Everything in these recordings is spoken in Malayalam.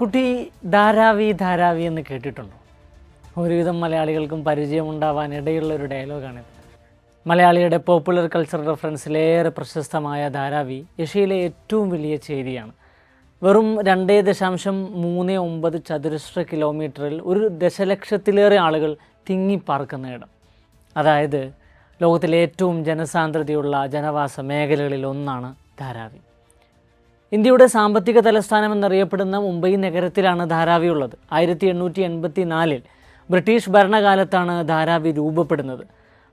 കുട്ടി ധാരാവി ധാരാവി എന്ന് കേട്ടിട്ടുണ്ടോ? ഒരുവിധം മലയാളികൾക്കും പരിചയമുണ്ടാവാൻ ഇടയുള്ള ഒരു ഡയലോഗാണിത്. മലയാളിയുടെ പോപ്പുലർ കൾച്ചർ റെഫറൻസിലേറെ പ്രശസ്തമായ ധാരാവി ഏഷ്യയിലെ ഏറ്റവും വലിയ ചേരിയാണ്. വെറും രണ്ടേ ദശാംശം മൂന്ന് ഒമ്പത് ചതുരശ്ര കിലോമീറ്ററിൽ ഒരു ദശലക്ഷത്തിലേറെ ആളുകൾ തിങ്ങിപ്പാർക്കുന്ന ഇടം. അതായത് ലോകത്തിലെ ഏറ്റവും ജനസാന്ദ്രതയുള്ള ജനവാസ മേഖലകളിൽ ഒന്നാണ് ധാരാവി. ഇന്ത്യയുടെ സാമ്പത്തിക തലസ്ഥാനം എന്നറിയപ്പെടുന്ന മുംബൈ നഗരത്തിലാണ് ധാരാവി ഉള്ളത്. ആയിരത്തി എണ്ണൂറ്റി എൺപത്തി നാലിൽ ബ്രിട്ടീഷ് ഭരണകാലത്താണ് ധാരാവി രൂപപ്പെടുന്നത്.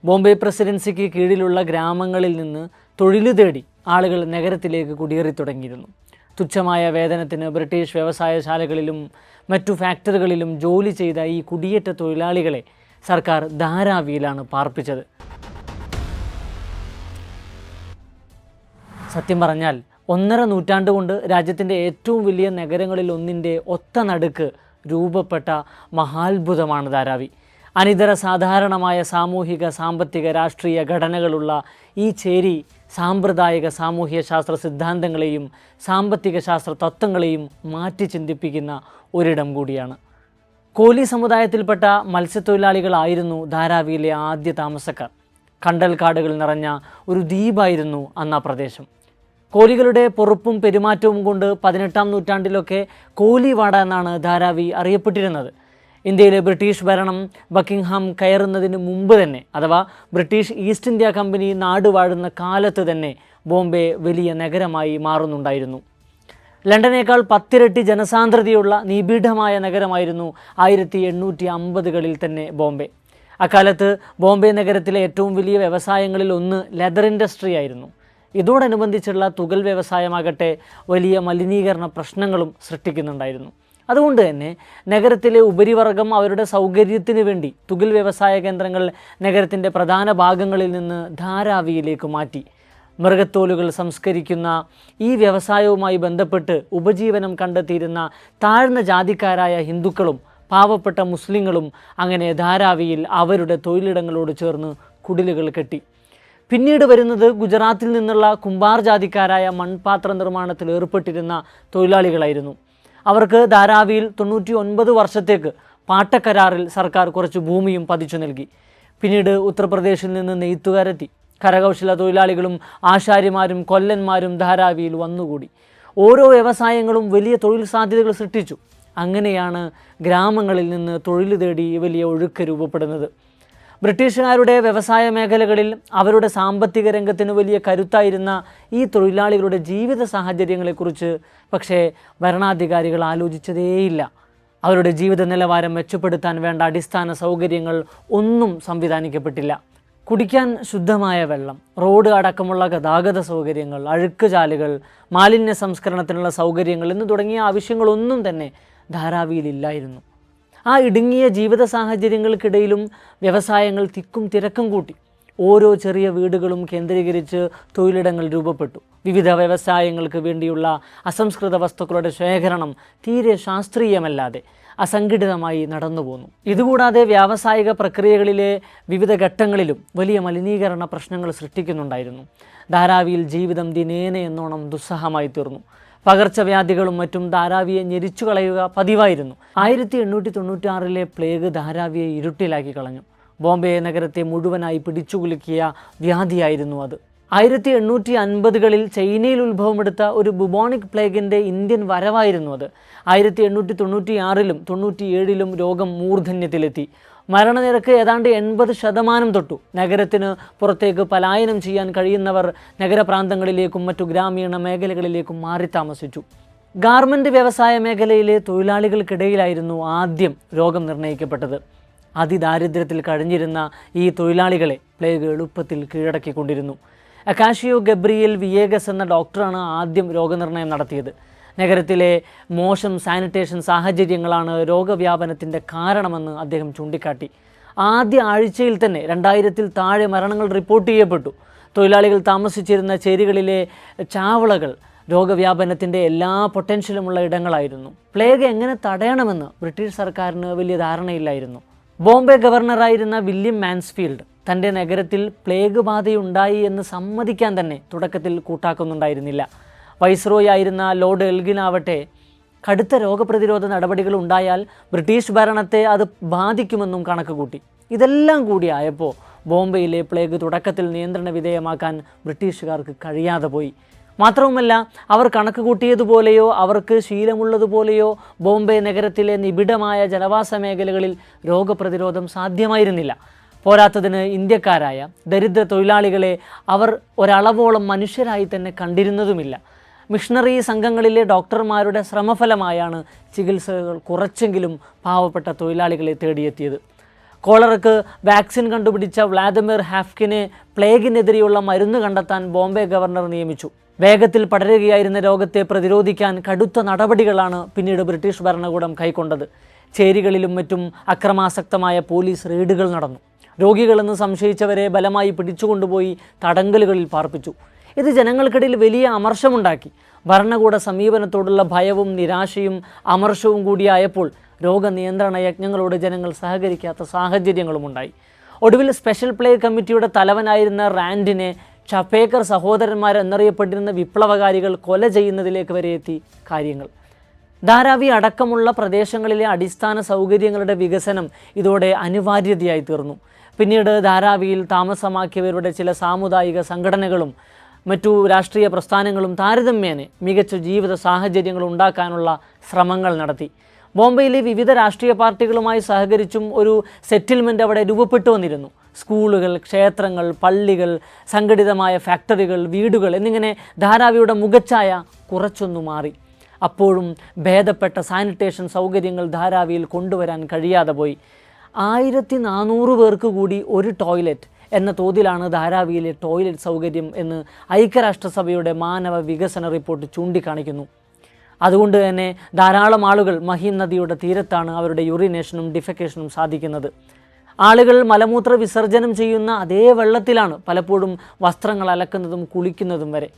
ബോംബെ പ്രസിഡൻസിക്ക് കീഴിലുള്ള ഗ്രാമങ്ങളിൽ നിന്ന് തൊഴിൽ തേടി ആളുകൾ നഗരത്തിലേക്ക് കുടിയേറി തുടങ്ങിയിരുന്നു. തുച്ഛമായ വേതനത്തിന് ബ്രിട്ടീഷ് വ്യവസായശാലകളിലും മറ്റു ഫാക്ടറികളിലും ജോലി ചെയ്ത ഈ കുടിയേറ്റ തൊഴിലാളികളെ സർക്കാർ ധാരാവിയിലാണ് പാർപ്പിച്ചത്. സത്യം പറഞ്ഞാൽ ഒന്നര നൂറ്റാണ്ട് കൊണ്ട് രാജ്യത്തിന്റെ ഏറ്റവും വലിയ നഗരങ്ങളിൽ ഒന്നിന്റെ ഒത്ത നടുക്ക് രൂപപ്പെട്ട മഹാത്ഭുതമാണ് ധാരാവി. അനിതര സാധാരണമായ സാമൂഹിക സാമ്പത്തിക രാഷ്ട്രീയ ഘടനകളുള്ള ഈ ചേരി സാമ്പ്രദായിക സാമൂഹ്യ ശാസ്ത്ര സിദ്ധാന്തങ്ങളെയും സാമ്പത്തിക ശാസ്ത്ര തത്വങ്ങളെയും മാറ്റി ചിന്തിപ്പിക്കുന്ന ഒരിടം കൂടിയാണ്. കോലി സമുദായത്തിൽപ്പെട്ട മത്സ്യത്തൊഴിലാളികളായിരുന്നു ധാരാവിയിലെ ആദ്യ താമസക്കാർ. കണ്ടൽക്കാടുകൾ നിറഞ്ഞ ഒരു ദ്വീപായിരുന്നു അന്ന് ആ പ്രദേശം. കോലികളുടെ പൊറുപ്പും പെരുമാറ്റവും കൊണ്ട് പതിനെട്ടാം നൂറ്റാണ്ടിലൊക്കെ കോലിവാട എന്നാണ് ധാരാവി അറിയപ്പെട്ടിരുന്നത്. ഇന്ത്യയിലെ ബ്രിട്ടീഷ് ഭരണം ബക്കിംഗ്ഹാം കയറുന്നതിന് മുമ്പ് തന്നെ അഥവാ ബ്രിട്ടീഷ് ഈസ്റ്റ് ഇന്ത്യ കമ്പനി നാടുവാഴുന്ന കാലത്ത് തന്നെ ബോംബെ വലിയ നഗരമായി മാറുന്നുണ്ടായിരുന്നു. ലണ്ടനേക്കാൾ പത്തിരട്ടി ജനസാന്ദ്രതയുള്ള നിബിഡമായ നഗരമായിരുന്നു ആയിരത്തി എണ്ണൂറ്റി അമ്പതുകളിൽ തന്നെ ബോംബെ. അക്കാലത്ത് ബോംബെ നഗരത്തിലെ ഏറ്റവും വലിയ വ്യവസായങ്ങളിൽ ഒന്ന് ലെതർ ഇൻഡസ്ട്രി ആയിരുന്നു. ഇതോടനുബന്ധിച്ചുള്ള തുകൽ വ്യവസായമാകട്ടെ വലിയ മലിനീകരണ പ്രശ്നങ്ങളും സൃഷ്ടിക്കുന്നുണ്ടായിരുന്നു. അതുകൊണ്ട് തന്നെ നഗരത്തിലെ ഉപരിവർഗം അവരുടെ സൗകര്യത്തിന് വേണ്ടി തുകൽ വ്യവസായ കേന്ദ്രങ്ങൾ നഗരത്തിന്റെ പ്രധാന ഭാഗങ്ങളിൽ നിന്ന് ധാരാവിയിലേക്ക് മാറ്റി. മൃഗത്തോലുകൾ സംസ്കരിക്കുന്ന ഈ വ്യവസായവുമായി ബന്ധപ്പെട്ട് ഉപജീവനം കണ്ടെത്തിയിരുന്ന താഴ്ന്ന ജാതിക്കാരായ ഹിന്ദുക്കളും പാവപ്പെട്ട മുസ്ലിങ്ങളും അങ്ങനെ ധാരാവിയിൽ അവരുടെ തൊഴിലിടങ്ങളോട് ചേർന്ന് കുടിലുകൾ കെട്ടി. പിന്നീട് വരുന്നത് ഗുജറാത്തിൽ നിന്നുള്ള കുമ്പാർ ജാതിക്കാരായ മൺപാത്ര നിർമ്മാണത്തിൽ ഏർപ്പെട്ടിരുന്ന തൊഴിലാളികളായിരുന്നു. അവർക്ക് ധാരാവിയിൽ തൊണ്ണൂറ്റി ഒൻപത് വർഷത്തേക്ക് പാട്ടക്കരാറിൽ സർക്കാർ കുറച്ച് ഭൂമിയും പതിച്ചു നൽകി. പിന്നീട് ഉത്തർപ്രദേശിൽ നിന്ന് നെയ്ത്തുകാരെത്തി. കരകൗശല തൊഴിലാളികളും ആശാരിമാരും കൊല്ലന്മാരും ധാരാവിയിൽ വന്നുകൂടി. ഓരോ വ്യവസായങ്ങളും വലിയ തൊഴിൽ സാധ്യതകൾ സൃഷ്ടിച്ചു. അങ്ങനെയാണ് ഗ്രാമങ്ങളിൽ നിന്ന് തൊഴിൽ തേടി വലിയ ഒഴുക്ക് രൂപപ്പെടുന്നത്. ബ്രിട്ടീഷുകാരുടെ വ്യവസായ മേഖലകളിൽ അവരുടെ സാമ്പത്തിക രംഗത്തിന് വലിയ കരുത്തായിരുന്ന ഈ തൊഴിലാളികളുടെ ജീവിത സാഹചര്യങ്ങളെക്കുറിച്ച് പക്ഷേ ഭരണാധികാരികൾ ആലോചിച്ചതേയില്ല. അവരുടെ ജീവിത നിലവാരം മെച്ചപ്പെടുത്താൻ വേണ്ട അടിസ്ഥാന സൗകര്യങ്ങൾ ഒന്നും സംവിധാനിക്കപ്പെട്ടില്ല. കുടിക്കാൻ ശുദ്ധമായ വെള്ളം റോഡ് അടക്കമുള്ള ഗതാഗത സൗകര്യങ്ങൾ അഴുക്കുചാലുകൾ മാലിന്യ സംസ്കരണത്തിനുള്ള സൗകര്യങ്ങൾ എന്ന് തുടങ്ങിയ ആവശ്യങ്ങളൊന്നും തന്നെ ധാരാവിയിലില്ലായിരുന്നു. ആ ഇടുങ്ങിയ ജീവിത സാഹചര്യങ്ങൾക്കിടയിലും വ്യവസായങ്ങൾ തിക്കും തിരക്കും കൂട്ടി. ഓരോ ചെറിയ വീടുകളും കേന്ദ്രീകരിച്ച് തൊഴിലിടങ്ങൾ രൂപപ്പെട്ടു. വിവിധ വ്യവസായങ്ങൾക്ക് വേണ്ടിയുള്ള അസംസ്കൃത വസ്തുക്കളുടെ ശേഖരണം തീരെ ശാസ്ത്രീയമല്ലാതെ അസംഘടിതമായി നടന്നു പോന്നു. ഇതുകൂടാതെ വ്യാവസായിക പ്രക്രിയകളിലെ വിവിധ ഘട്ടങ്ങളിലും വലിയ മലിനീകരണ പ്രശ്നങ്ങൾ സൃഷ്ടിക്കുന്നുണ്ടായിരുന്നു. ധാരാവിയിൽ ജീവിതം ദിനേന എന്നോണം ദുസ്സഹമായി തീർന്നു പകർച്ചവ്യാധികളും മറ്റും ധാരാവിയെ ഞെരിച്ചു കളയുക പതിവായിരുന്നു. ആയിരത്തി എണ്ണൂറ്റി തൊണ്ണൂറ്റാറിലെ പ്ലേഗ് ധാരാവിയെ ഇരുട്ടിലാക്കി കളഞ്ഞു. ബോംബെ നഗരത്തെ മുഴുവനായി പിടിച്ചുകുലുക്കിയ വ്യാധിയായിരുന്നു അത്. ആയിരത്തി എണ്ണൂറ്റി അൻപതുകളിൽ ചൈനയിൽ ഉത്ഭവമെടുത്ത ഒരു ബുബോണിക് പ്ലേഗിന്റെ ഇന്ത്യൻ വരവായിരുന്നു അത്. ആയിരത്തി എണ്ണൂറ്റി തൊണ്ണൂറ്റി ആറിലും തൊണ്ണൂറ്റി ഏഴിലും രോഗം മൂർധന്യത്തിലെത്തി. മരണനിരക്ക് ഏതാണ്ട് എൺപത് ശതമാനം തൊട്ടു. നഗരത്തിന് പുറത്തേക്ക് പലായനം ചെയ്യാൻ കഴിയുന്നവർ നഗരപ്രാന്തങ്ങളിലേക്കും മറ്റു ഗ്രാമീണ മേഖലകളിലേക്കും മാറി താമസിച്ചു. ഗാർമെന്റ് വ്യവസായ മേഖലയിലെ തൊഴിലാളികൾക്കിടയിലായിരുന്നു ആദ്യം രോഗം നിർണയിക്കപ്പെട്ടത്. അതിദാരിദ്ര്യത്തിൽ കഴിഞ്ഞിരുന്ന ഈ തൊഴിലാളികളെ പ്ലേഗ് എളുപ്പത്തിൽ കീഴടക്കിക്കൊണ്ടിരുന്നു. അക്കാഷിയോ ഗബ്രിയേൽ വിയേഗസ് എന്ന ഡോക്ടറാണ് ആദ്യം രോഗനിർണയം നടത്തിയത്. നഗരത്തിലെ മോശം സാനിറ്റേഷൻ സാഹചര്യങ്ങളാണ് രോഗവ്യാപനത്തിന്റെ കാരണമെന്ന് അദ്ദേഹം ചൂണ്ടിക്കാട്ടി. ആദ്യ ആഴ്ചയിൽ തന്നെ രണ്ടായിരത്തിൽ താഴെ മരണങ്ങൾ റിപ്പോർട്ട് ചെയ്യപ്പെട്ടു. തൊഴിലാളികൾ താമസിച്ചിരുന്ന ചേരികളിലെ ചാവളകൾ രോഗവ്യാപനത്തിന്റെ എല്ലാ പൊട്ടൻഷ്യലുമുള്ള ഇടങ്ങളായിരുന്നു. പ്ലേഗ് എങ്ങനെ തടയണമെന്ന് ബ്രിട്ടീഷ് സർക്കാരിന് വലിയ ധാരണയില്ലായിരുന്നു. ബോംബെ ഗവർണറായിരുന്ന വില്യം മാൻസ്ഫീൽഡ് തന്റെ നഗരത്തിൽ പ്ലേഗ് ബാധയുണ്ടായി എന്ന് സമ്മതിക്കാൻ തന്നെ തുടക്കത്തിൽ കൂട്ടാക്കുന്നുണ്ടായിരുന്നില്ല. വൈസ്രോയി ആയിരുന്ന ലോർഡ് എൽഗിനാവട്ടെ കടുത്ത രോഗപ്രതിരോധ നടപടികൾ ഉണ്ടായാൽ ബ്രിട്ടീഷ് ഭരണത്തെ അത് ബാധിക്കുമെന്നും കണക്ക് കൂട്ടി. ഇതെല്ലാം കൂടി ആയപ്പോൾ ബോംബെയിലെ പ്ലേഗ് തുടക്കത്തിൽ നിയന്ത്രണ വിധേയമാക്കാൻ ബ്രിട്ടീഷുകാർക്ക് കഴിയാതെ പോയി. മാത്രവുമല്ല അവർ കണക്ക് കൂട്ടിയതുപോലെയോ അവർക്ക് ശീലമുള്ളതുപോലെയോ ബോംബെ നഗരത്തിലെ നിബിഡമായ ജനവാസ മേഖലകളിൽ രോഗപ്രതിരോധം സാധ്യമായിരുന്നില്ല. പോരാത്തതിന് ഇന്ത്യക്കാരായ ദരിദ്ര തൊഴിലാളികളെ അവർ ഒരളവോളം മനുഷ്യരായി തന്നെ കണ്ടിരുന്നതുമില്ല. മിഷണറി സംഘങ്ങളിലെ ഡോക്ടർമാരുടെ ശ്രമഫലമായാണ് ചികിത്സകൾ കുറച്ചെങ്കിലും പാവപ്പെട്ട തൊഴിലാളികളെ തേടിയെത്തിയത്. കോളറക്ക് വാക്സിൻ കണ്ടുപിടിച്ച വ്ളാദിമിർ ഹാഫ്കിനെ പ്ലേഗിനെതിരെയുള്ള മരുന്ന് കണ്ടെത്താൻ ബോംബെ ഗവർണർ നിയമിച്ചു. വേഗത്തിൽ പടരുകയായിരുന്ന രോഗത്തെ പ്രതിരോധിക്കാൻ കടുത്ത നടപടികളാണ് പിന്നീട് ബ്രിട്ടീഷ് ഭരണകൂടം കൈക്കൊണ്ടത്. ചേരികളിലും മറ്റും അക്രമാസക്തമായ പോലീസ് റെയ്ഡുകൾ നടന്നു. രോഗികളെന്ന് സംശയിച്ചവരെ ബലമായി പിടിച്ചുകൊണ്ടുപോയി തടങ്കലുകളിൽ പാർപ്പിച്ചു. ഇത് ജനങ്ങൾക്കിടയിൽ വലിയ അമർഷമുണ്ടാക്കി. ഭരണകൂട സമീപനത്തോടുള്ള ഭയവും നിരാശയും അമർഷവും കൂടിയായപ്പോൾ രോഗനിയന്ത്രണ യജ്ഞങ്ങളോട് ജനങ്ങൾ സഹകരിക്കാത്ത സാഹചര്യങ്ങളുമുണ്ടായി. ഒടുവിൽ സ്പെഷ്യൽ പ്ലേ കമ്മിറ്റിയുടെ തലവനായിരുന്ന റാൻഡിനെ ചപ്പേക്കർ സഹോദരന്മാർ എന്നറിയപ്പെട്ടിരുന്ന വിപ്ലവകാരികൾ കൊല ചെയ്യുന്നതിലേക്ക് വരെ എത്തി കാര്യങ്ങൾ. ധാരാവി അടക്കമുള്ള പ്രദേശങ്ങളിലെ അടിസ്ഥാന സൗകര്യങ്ങളുടെ വികസനം ഇതോടെ അനിവാര്യതയായി തീർന്നു. പിന്നീട് ധാരാവിയിൽ താമസമാക്കിയവരുടെ ചില സാമുദായിക സംഘടനകളും മറ്റു രാഷ്ട്രീയ പ്രസ്ഥാനങ്ങളും താരതമ്യേന മികച്ച ജീവിത സാഹചര്യങ്ങൾ ഉണ്ടാക്കാനുള്ള ശ്രമങ്ങൾ നടത്തി. ബോംബെയിലെ വിവിധ രാഷ്ട്രീയ പാർട്ടികളുമായി സഹകരിച്ചും ഒരു സെറ്റിൽമെന്റ് അവിടെ രൂപപ്പെട്ടു വന്നിരുന്നു. സ്കൂളുകൾ ക്ഷേത്രങ്ങൾ പള്ളികൾ സംഘടിതമായ ഫാക്ടറികൾ വീടുകൾ എന്നിങ്ങനെ ധാരാവിയുടെ മുഖച്ഛായ കുറച്ചൊന്നു മാറി. അപ്പോഴും ഭേദപ്പെട്ട സാനിറ്റേഷൻ സൗകര്യങ്ങൾ ധാരാവിയിൽ കൊണ്ടുവരാൻ കഴിയാതെ പോയി. ആയിരത്തി നാനൂറ് പേർക്ക് കൂടി ഒരു ടോയ്ലറ്റ് എന്ന തോതിലാണ് ധാരാവിയിലെ ടോയ്ലറ്റ് സൗകര്യം എന്ന് ഐക്യരാഷ്ട്രസഭയുടെ മാനവ വികസന റിപ്പോർട്ട് ചൂണ്ടിക്കാണിക്കുന്നു. അതുകൊണ്ട് തന്നെ ധാരാളം ആളുകൾ മഹീം നദിയുടെ തീരത്താണ് അവരുടെ യുറിനേഷനും ഡിഫെക്കേഷനും സാധിക്കുന്നത്. ആളുകൾ മലമൂത്ര വിസർജനം ചെയ്യുന്ന അതേ വെള്ളത്തിലാണ് പലപ്പോഴും വസ്ത്രങ്ങൾ അലക്കുന്നതും കുളിക്കുന്നതും വരെ.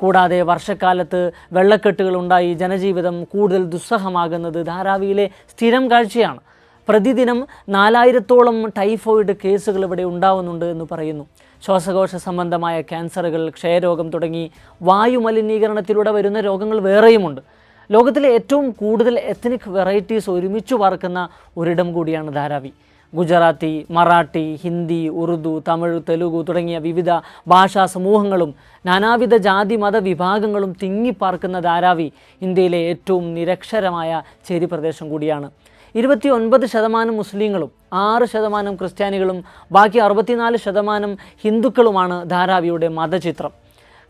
കൂടാതെ വർഷക്കാലത്ത് വെള്ളക്കെട്ടുകൾ ഉണ്ടായി ജനജീവിതം കൂടുതൽ ദുസ്സഹമാകുന്നത് ധാരാവിയിലെ സ്ഥിരം കാഴ്ചയാണ്. പ്രതിദിനം നാലായിരത്തോളം ടൈഫോയിഡ് കേസുകൾ ഇവിടെ ഉണ്ടാവുന്നുണ്ട് എന്ന് പറയുന്നു. ശ്വാസകോശ സംബന്ധമായ ക്യാൻസറുകൾ ക്ഷയരോഗം തുടങ്ങി വായുമലിനീകരണത്തിലൂടെ വരുന്ന രോഗങ്ങൾ വേറെയുമുണ്ട്. ലോകത്തിലെ ഏറ്റവും കൂടുതൽ എത്നിക് വെറൈറ്റീസ് ഒരുമിച്ച് പാർക്കുന്ന ഒരിടം കൂടിയാണ് ധാരാവി. ഗുജറാത്തി മറാഠി ഹിന്ദി ഉറുദു തമിഴ് തെലുഗു തുടങ്ങിയ വിവിധ ഭാഷാ സമൂഹങ്ങളും നാനാവിധ ജാതി മത വിഭാഗങ്ങളും തിങ്ങിപ്പാർക്കുന്ന ധാരാവി ഇന്ത്യയിലെ ഏറ്റവും നിരക്ഷരമായ ചേരി പ്രദേശം കൂടിയാണ്. ഇരുപത്തി ഒൻപത് ശതമാനം മുസ്ലിങ്ങളും ആറ് ശതമാനം ക്രിസ്ത്യാനികളും ബാക്കി അറുപത്തിനാല് ശതമാനം ഹിന്ദുക്കളുമാണ് ധാരാവിയുടെ മതചിത്രം.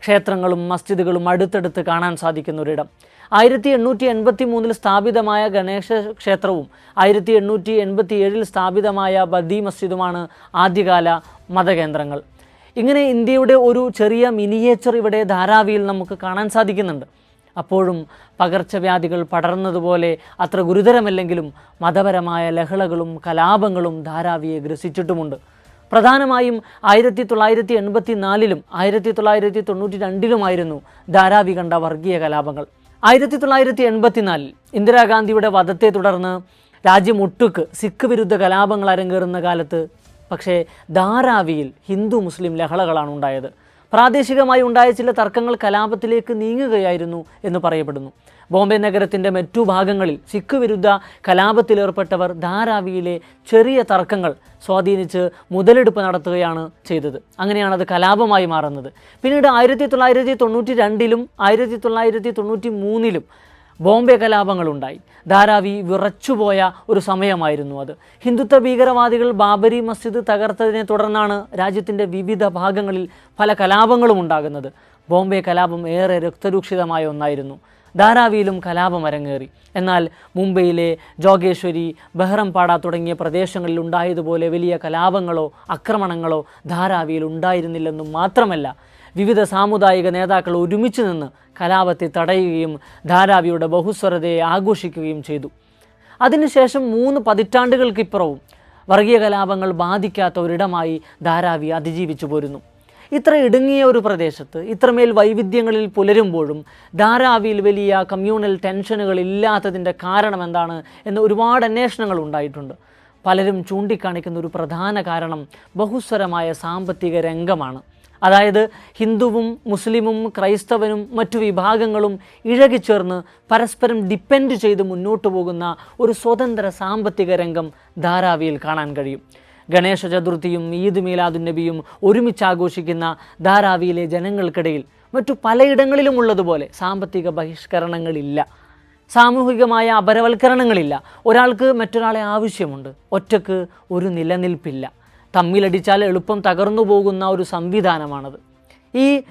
ക്ഷേത്രങ്ങളും മസ്ജിദുകളും അടുത്തടുത്ത് കാണാൻ സാധിക്കുന്ന ഒരിടം. ആയിരത്തി എണ്ണൂറ്റി എൺപത്തി മൂന്നിൽ സ്ഥാപിതമായ ഗണേശ ക്ഷേത്രവും ആയിരത്തി എണ്ണൂറ്റി എൺപത്തി ഏഴിൽ സ്ഥാപിതമായ ബദി മസ്ജിദുമാണ് ആദ്യകാല മതകേന്ദ്രങ്ങൾ. ഇങ്ങനെ ഇന്ത്യയുടെ ഒരു ചെറിയ മിനിയേച്ചർ ഇവിടെ ധാരാവിയിൽ നമുക്ക് കാണാൻ സാധിക്കുന്നുണ്ട്. അപ്പോഴും പകർച്ചവ്യാധികൾ പടർന്നതുപോലെ അത്ര ഗുരുതരമല്ലെങ്കിലും മതപരമായ ലഹളകളും കലാപങ്ങളും ധാരാവിയെ ഗ്രസിച്ചിട്ടുമുണ്ട്. പ്രധാനമായും ആയിരത്തി തൊള്ളായിരത്തി എൺപത്തി നാലിലും ആയിരത്തി തൊള്ളായിരത്തി തൊണ്ണൂറ്റി രണ്ടിലുമായിരുന്നു ധാരാവി കണ്ട വർഗീയ കലാപങ്ങൾ. ആയിരത്തി തൊള്ളായിരത്തി എൺപത്തിനാലിൽ ഇന്ദിരാഗാന്ധിയുടെ വധത്തെ തുടർന്ന് രാജ്യം ഒട്ടുക്ക് സിഖ് വിരുദ്ധ കലാപങ്ങൾ അരങ്ങേറുന്ന കാലത്ത് പക്ഷേ ധാരാവിയിൽ ഹിന്ദു മുസ്ലിം ലഹളകളാണ് ഉണ്ടായത് പ്രാദേശികമായി ഉണ്ടായ ചില തർക്കങ്ങൾ കലാപത്തിലേക്ക് നീങ്ങുകയായിരുന്നു എന്ന് പറയപ്പെടുന്നു. ബോംബെ നഗരത്തിന്റെ മറ്റു ഭാഗങ്ങളിൽ സിഖ് വിരുദ്ധ കലാപത്തിലേർപ്പെട്ടവർ ധാരാവിയിലെ ചെറിയ തർക്കങ്ങൾ സ്വാധീനിച്ച് മുതലെടുപ്പ് നടത്തുകയാണ് ചെയ്തത്. അങ്ങനെയാണ് അത് കലാപമായി മാറുന്നത്. പിന്നീട് ആയിരത്തി തൊള്ളായിരത്തി തൊണ്ണൂറ്റി രണ്ടിലും ആയിരത്തി തൊള്ളായിരത്തി തൊണ്ണൂറ്റി മൂന്നിലും ബോംബെ കലാപങ്ങളുണ്ടായി ധാരാവി വിറച്ചുപോയ ഒരു സമയമായിരുന്നു അത്. ഹിന്ദുത്വ ഭീകരവാദികൾ ബാബരി മസ്ജിദ് തകർത്തതിനെ തുടർന്നാണ് രാജ്യത്തിന്റെ വിവിധ ഭാഗങ്ങളിൽ പല കലാപങ്ങളും ഉണ്ടാകുന്നത്. ബോംബെ കലാപം ഏറെ രക്തരൂക്ഷിതമായ ഒന്നായിരുന്നു. ധാരാവിയിലും കലാപം അരങ്ങേറി. എന്നാൽ മുംബൈയിലെ ജോഗേശ്വരി ബഹ്റംപാട തുടങ്ങിയ പ്രദേശങ്ങളിൽ ഉണ്ടായതുപോലെ വലിയ കലാപങ്ങളോ ആക്രമണങ്ങളോ ധാരാവിയിൽ ഉണ്ടായിരുന്നില്ലെന്നും മാത്രമല്ല വിവിധ സാമുദായിക നേതാക്കൾ ഒരുമിച്ച് നിന്ന് കലാപത്തെ തടയുകയും ധാരാവിയുടെ ബഹുസ്വരതയെ ആഘോഷിക്കുകയും ചെയ്തു. അതിനുശേഷം മൂന്ന് പതിറ്റാണ്ടുകൾക്കിപ്പുറവും വർഗീയ കലാപങ്ങൾ ബാധിക്കാത്ത ഒരിടമായി ധാരാവി അതിജീവിച്ചു പോരുന്നു. ഇത്ര ഇടുങ്ങിയ ഒരു പ്രദേശത്ത് ഇത്രമേൽ വൈവിധ്യങ്ങളിൽ പുലരുമ്പോഴും ധാരാവിയിൽ വലിയ കമ്മ്യൂണൽ ടെൻഷനുകൾ ഇല്ലാത്തതിന്റെ കാരണം എന്താണ് എന്ന് ഒരുപാട് അന്വേഷണങ്ങൾ ഉണ്ടായിട്ടുണ്ട്. പലരും ചൂണ്ടിക്കാണിക്കുന്ന ഒരു പ്രധാന കാരണം ബഹുസ്വരമായ സാമ്പത്തിക രംഗമാണ്. അതായത് ഹിന്ദുവും മുസ്ലിമും ക്രൈസ്തവനും മറ്റു വിഭാഗങ്ങളും ഇഴകിച്ചേർന്ന് പരസ്പരം ഡിപ്പെൻഡ് ചെയ്ത് മുന്നോട്ട് പോകുന്ന ഒരു സ്വതന്ത്ര സാമ്പത്തിക രംഗം ധാരാവിയിൽ കാണാൻ കഴിയും. ഗണേശ ചതുർത്ഥിയും ഈദ് മീലാദുൻ നബിയും ഒരുമിച്ച് ആഘോഷിക്കുന്ന ധാരാവിയിലെ ജനങ്ങൾക്കിടയിൽ മറ്റു പലയിടങ്ങളിലും ഉള്ളതുപോലെ സാമ്പത്തിക ബഹിഷ്കരണങ്ങളില്ല. സാമൂഹികമായ അപരവൽക്കരണങ്ങളില്ല. ഒരാൾക്ക് മറ്റൊരാളെ ആവശ്യമുണ്ട്. ഒറ്റയ്ക്ക് ഒരു നിലനിൽപ്പില്ല. തമ്മിലടിച്ചാൽ എളുപ്പം തകർന്നു പോകുന്ന ഒരു സംവിധാനമാണത്. ഈ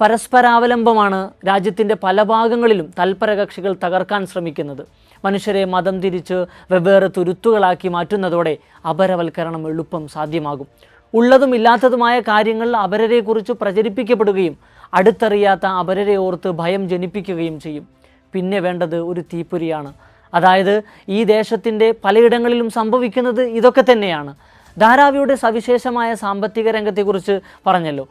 പരസ്പരാവലംബമാണ് രാജ്യത്തിന്റെ പല ഭാഗങ്ങളിലും തൽപര കക്ഷികൾ തകർക്കാൻ ശ്രമിക്കുന്നത്. മനുഷ്യരെ മതം തിരിച്ച് വെവ്വേറെ തുരുത്തുകളാക്കി മാറ്റുന്നതോടെ അപരവൽക്കരണം എളുപ്പം സാധ്യമാകും. ഉള്ളതും ഇല്ലാത്തതുമായ കാര്യങ്ങൾ അപരരെക്കുറിച്ച് പ്രചരിപ്പിക്കപ്പെടുകയും അടുത്തറിയാത്ത അപരരെ ഓർത്ത് ഭയം ജനിപ്പിക്കുകയും ചെയ്യും. പിന്നെ വേണ്ടത് ഒരു തീപ്പൊരിയാണ്. അതായത് ഈ ദേശത്തിന്റെ പലയിടങ്ങളിലും സംഭവിക്കുന്നത് ഇതൊക്കെ തന്നെയാണ്. ധാരാവിയുടെ സവിശേഷമായ സാമ്പത്തിക രംഗത്തെക്കുറിച്ച് പറഞ്ഞല്ലോ.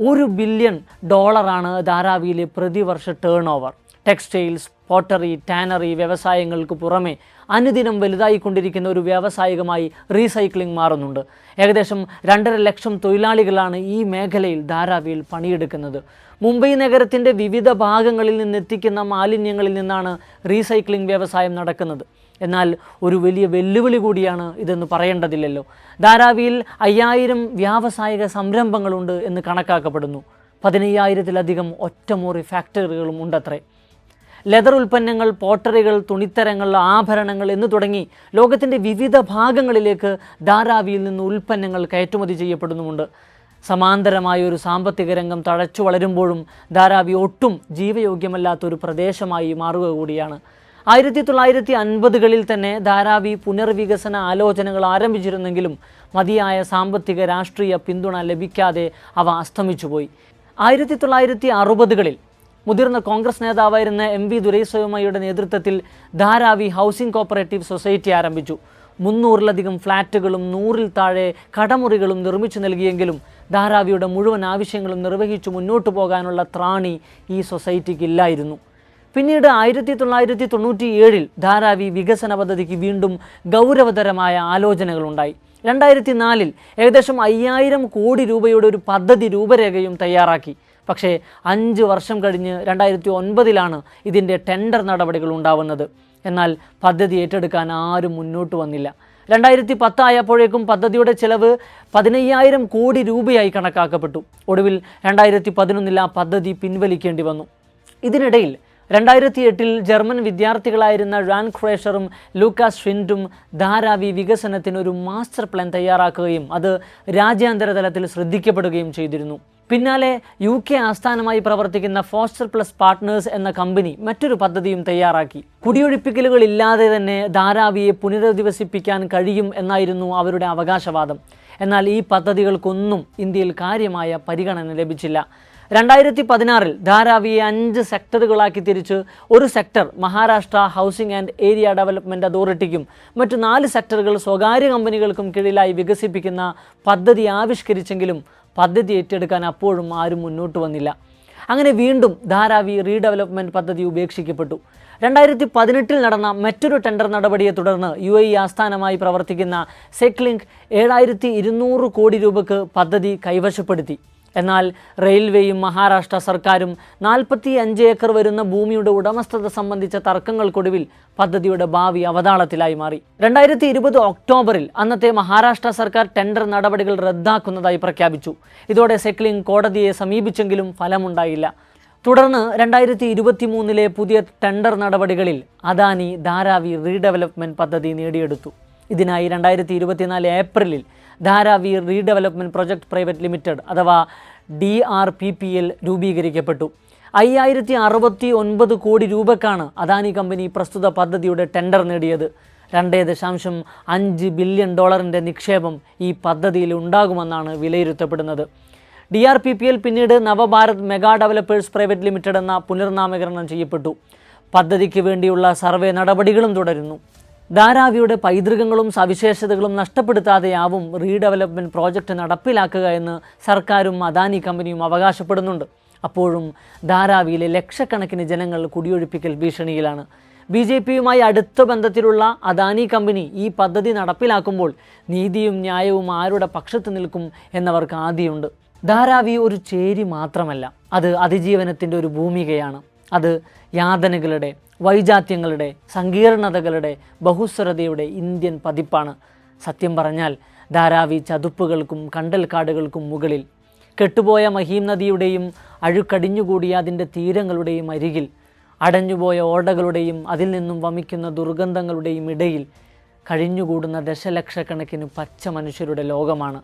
ഒരു ബില്യൺ ഡോളറാണ് ധാരാവിയിലെ പ്രതിവർഷ turn over textiles pottery tannery വ്യവസായങ്ങൾക്ക് പുറമെ അനുദിനം വലുതായിക്കൊണ്ടിരിക്കുന്ന ഒരു വ്യാവസായികമായി റീസൈക്ലിംഗ് മാറുന്നുണ്ട്. ഏകദേശം രണ്ടര ലക്ഷം തൊഴിലാളികളാണ് ഈ മേഖലയിൽ ധാരാവിയിൽ പണിയെടുക്കുന്നത്. മുംബൈ നഗരത്തിന്റെ വിവിധ ഭാഗങ്ങളിൽ നിന്നെത്തിക്കുന്ന മാലിന്യങ്ങളിൽ നിന്നാണ് റീസൈക്ലിംഗ് വ്യവസായം നടക്കുന്നത്. എന്നാൽ ഒരു വലിയ വെല്ലുവിളി കൂടിയാണ് ഇതെന്ന് പറയേണ്ടതില്ലല്ലോ. ധാരാവിയിൽ അയ്യായിരം വ്യാവസായിക സംരംഭങ്ങളുണ്ട് എന്ന് കണക്കാക്കപ്പെടുന്നു. പതിനയ്യായിരത്തിലധികം ഒറ്റമുറി ഫാക്ടറികളും ഉണ്ടത്രേ. ലെതർ ഉൽപ്പന്നങ്ങൾ പോട്ടറികൾ തുണിത്തരങ്ങൾ ആഭരണങ്ങൾ എന്ന് തുടങ്ങി ലോകത്തിന്റെ വിവിധ ഭാഗങ്ങളിലേക്ക് ധാരാവിയിൽ നിന്ന് ഉൽപ്പന്നങ്ങൾ കയറ്റുമതി ചെയ്യപ്പെടുന്നുമുണ്ട്. സമാന്തരമായ ഒരു സാമ്പത്തിക രംഗം തഴച്ചു വളരുമ്പോഴും ധാരാവി ഒട്ടും ജീവയോഗ്യമല്ലാത്ത ഒരു പ്രദേശമായി മാറുക കൂടിയാണ്. ആയിരത്തി തൊള്ളായിരത്തി അൻപതുകളിൽ തന്നെ ധാരാവി പുനർവികസന ആലോചനകൾ ആരംഭിച്ചിരുന്നെങ്കിലും മതിയായ സാമ്പത്തിക രാഷ്ട്രീയ പിന്തുണ ലഭിക്കാതെ അവ അസ്തമിച്ചുപോയി. ആയിരത്തി തൊള്ളായിരത്തി അറുപതുകളിൽ മുതിർന്ന കോൺഗ്രസ് നേതാവായിരുന്ന എം വി ദുരൈസ്വമയുടെ നേതൃത്വത്തിൽ ധാരാവി ഹൗസിംഗ് കോപ്പറേറ്റീവ് സൊസൈറ്റി ആരംഭിച്ചു. മുന്നൂറിലധികം ഫ്ളാറ്റുകളും നൂറിൽ താഴെ കടമുറികളും നിർമ്മിച്ചു നൽകിയെങ്കിലും ധാരാവിയുടെ മുഴുവൻ ആവശ്യങ്ങളും നിർവഹിച്ചു മുന്നോട്ടു പോകാനുള്ള ത്രാണി ഈ സൊസൈറ്റിക്ക് ഇല്ലായിരുന്നു പിന്നീട് ആയിരത്തി തൊള്ളായിരത്തി തൊണ്ണൂറ്റി ഏഴിൽ ധാരാവി വികസന പദ്ധതിക്ക് വീണ്ടും ഗൗരവതരമായ ആലോചനകളുണ്ടായി. രണ്ടായിരത്തി നാലിൽ ഏകദേശം അയ്യായിരം കോടി രൂപയുടെ ഒരു പദ്ധതി രൂപരേഖയും തയ്യാറാക്കി. പക്ഷേ അഞ്ച് വർഷം കഴിഞ്ഞ് രണ്ടായിരത്തി ഒൻപതിലാണ് ഇതിന്റെ ടെൻഡർ നടപടികൾ ഉണ്ടാവുന്നത്. എന്നാൽ പദ്ധതി ഏറ്റെടുക്കാൻ ആരും മുന്നോട്ട് വന്നില്ല. രണ്ടായിരത്തി പത്തായപ്പോഴേക്കും പദ്ധതിയുടെ ചെലവ് പതിനയ്യായിരം കോടി രൂപയായി കണക്കാക്കപ്പെട്ടു. ഒടുവിൽ രണ്ടായിരത്തി പതിനൊന്നിൽ ആ പദ്ധതി പിൻവലിക്കേണ്ടി വന്നു. ഇതിനിടയിൽ രണ്ടായിരത്തി എട്ടിൽ ജർമ്മൻ വിദ്യാർത്ഥികളായിരുന്ന റാൻ ക്രേഷറും ലൂക്കാസ് ഷിൻഡും ധാരാവി വികസനത്തിന് ഒരു മാസ്റ്റർ പ്ലാൻ തയ്യാറാക്കുകയും അത് രാജ്യാന്തര തലത്തിൽ ശ്രദ്ധിക്കപ്പെടുകയും ചെയ്തിരുന്നു. പിന്നാലെ യു കെ ആസ്ഥാനമായി പ്രവർത്തിക്കുന്ന ഫോസ്റ്റർ പ്ലസ് പാർട്ട്നേഴ്സ് എന്ന കമ്പനി മറ്റൊരു പദ്ധതിയും തയ്യാറാക്കി. കുടിയൊഴിപ്പിക്കലുകൾ ഇല്ലാതെ തന്നെ ധാരാവിയെ പുനരധിവസിപ്പിക്കാൻ കഴിയും എന്നായിരുന്നു അവരുടെ അവകാശവാദം. എന്നാൽ ഈ പദ്ധതികൾക്കൊന്നും ഇന്ത്യയിൽ കാര്യമായ പരിഗണന ലഭിച്ചില്ല. രണ്ടായിരത്തി പതിനാറിൽ ധാരാവിയെ അഞ്ച് സെക്ടറുകളാക്കി തിരിച്ച് ഒരു sector Maharashtra housing and area development അതോറിറ്റിക്കും മറ്റു നാല് സെക്ടറുകൾ സ്വകാര്യ കമ്പനികൾക്കും കീഴിലായി വികസിപ്പിക്കുന്ന പദ്ധതി ആവിഷ്കരിച്ചെങ്കിലും പദ്ധതി ഏറ്റെടുക്കാൻ അപ്പോഴും ആരും മുന്നോട്ട് വന്നില്ല. അങ്ങനെ വീണ്ടും ധാരാവി റീഡെവലപ്മെന്റ് പദ്ധതി ഉപേക്ഷിക്കപ്പെട്ടു. രണ്ടായിരത്തി പതിനെട്ടിൽ നടന്ന മറ്റൊരു ടെൻഡർ നടപടിയെ തുടർന്ന് യു എ ആസ്ഥാനമായി പ്രവർത്തിക്കുന്ന സെക്ലിങ്ക് ഏഴായിരത്തി ഇരുന്നൂറ് കോടി രൂപയ്ക്ക് പദ്ധതി കൈവശപ്പെടുത്തി. എന്നാൽ റെയിൽവേയും മഹാരാഷ്ട്ര സർക്കാരും നാൽപ്പത്തി അഞ്ച് ഏക്കർ വരുന്ന ഭൂമിയുടെ ഉടമസ്ഥത സംബന്ധിച്ച തർക്കങ്ങൾക്കൊടുവിൽ പദ്ധതിയുടെ ഭാവി അവതാളത്തിലായി മാറി. രണ്ടായിരത്തി ഇരുപത് ഒക്ടോബറിൽ അന്നത്തെ മഹാരാഷ്ട്ര സർക്കാർ ടെൻഡർ നടപടികൾ റദ്ദാക്കുന്നതായി പ്രഖ്യാപിച്ചു. ഇതോടെ സെക്ലിംഗ് കോടതിയെ സമീപിച്ചെങ്കിലും ഫലമുണ്ടായില്ല. തുടർന്ന് രണ്ടായിരത്തി ഇരുപത്തി മൂന്നിലെ പുതിയ ടെൻഡർ നടപടികളിൽ അദാനി ധാരാവി റീഡെവലപ്മെന്റ് പദ്ധതി നേടിയെടുത്തു. ഇതിനായി രണ്ടായിരത്തി ഇരുപത്തിനാല് ഏപ്രിലിൽ Dharavi redevelopment project private limited അഥവാ D R P P L രൂപീകരിക്കപ്പെട്ടു. അയ്യായിരത്തി അറുപത്തി ഒൻപത് കോടി രൂപക്കാണ് അദാനി കമ്പനി പ്രസ്തുത പദ്ധതിയുടെ ടെൻഡർ നേടിയത്. രണ്ടേ ദശാംശം അഞ്ച് ബില്യൺ ഡോളറിന്റെ നിക്ഷേപം ഈ പദ്ധതിയിൽ ഉണ്ടാകുമെന്നാണ് വിലയിരുത്തപ്പെടുന്നത്. D R P P L പിന്നീട് Navbharat mega developers private limited എന്ന പുനർനാമകരണം ചെയ്യപ്പെട്ടു. പദ്ധതിക്ക് വേണ്ടിയുള്ള സർവേ നടപടികളും തുടരുന്നു. ധാരാവിയുടെ പൈതൃകങ്ങളും സവിശേഷതകളും നഷ്ടപ്പെടുത്താതെയാവും റീഡെവലപ്മെന്റ് പ്രോജക്റ്റ് നടപ്പിലാക്കുക എന്ന് സർക്കാരും അദാനി കമ്പനിയും അവകാശപ്പെടുന്നുണ്ട്. അപ്പോഴും ധാരാവിയിലെ ലക്ഷക്കണക്കിന് ജനങ്ങൾ കുടിയൊഴിപ്പിക്കൽ ഭീഷണിയിലാണ്. ബി ജെ പിയുമായി അടുത്ത ബന്ധത്തിലുള്ള അദാനി കമ്പനി ഈ പദ്ധതി നടപ്പിലാക്കുമ്പോൾ നീതിയും ന്യായവും ആരുടെ പക്ഷത്ത് നിൽക്കും എന്നവർക്ക് ആദ്യമുണ്ട് ധാരാവി ഒരു ചേരി മാത്രമല്ല അത് അതിജീവനത്തിന്റെ ഒരു ഭൂമികയാണ്. അത് യാതനകളുടെ വൈജാത്യങ്ങളുടെ സങ്കീർണതകളുടെ ബഹുസ്വരതയുടെ ഇന്ത്യൻ പതിപ്പാണ്. സത്യം പറഞ്ഞാൽ ധാരാവി ചതുപ്പുകൾക്കും കണ്ടൽക്കാടുകൾക്കും മുകളിൽ കെട്ടുപോയ മഹീം നദിയുടെയും അഴുക്കടിഞ്ഞുകൂടിയ അതിന്റെ തീരങ്ങളുടെയും അരികിൽ അടഞ്ഞുപോയ ഓടകളുടെയും അതിൽ നിന്നും വമിക്കുന്ന ദുർഗന്ധങ്ങളുടെയും ഇടയിൽ കഴിഞ്ഞുകൂടുന്ന ദശലക്ഷക്കണക്കിന് പച്ച മനുഷ്യരുടെ ലോകമാണ്.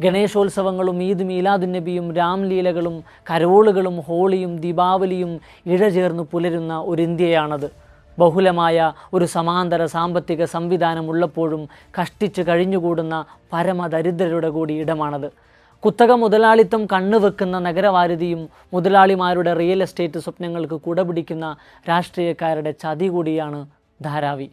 ഗണേശോത്സവങ്ങളും ഈദ് മീലാദുന്നബിയും രാംലീലകളും കരോളുകളും ഹോളിയും ദീപാവലിയും ഇഴചേർന്ന് പുലരുന്ന ഒരു ഇന്ത്യയാണത്. ബഹുലമായ ഒരു സമാന്തര സാമ്പത്തിക സംവിധാനം ഉള്ളപ്പോഴും കഷ്ടിച്ച് കഴിഞ്ഞുകൂടുന്ന പരമദരിദ്രരുടെ കൂടി ഇടമാണത്. കുത്തക മുതലാളിത്തം കണ്ണുവെക്കുന്ന നഗരവാരുതിയും മുതലാളിമാരുടെ റിയൽ എസ്റ്റേറ്റ് സ്വപ്നങ്ങൾക്ക് കുടപിടിക്കുന്ന രാഷ്ട്രീയക്കാരുടെ ചതി കൂടിയാണ് ധാരാവി.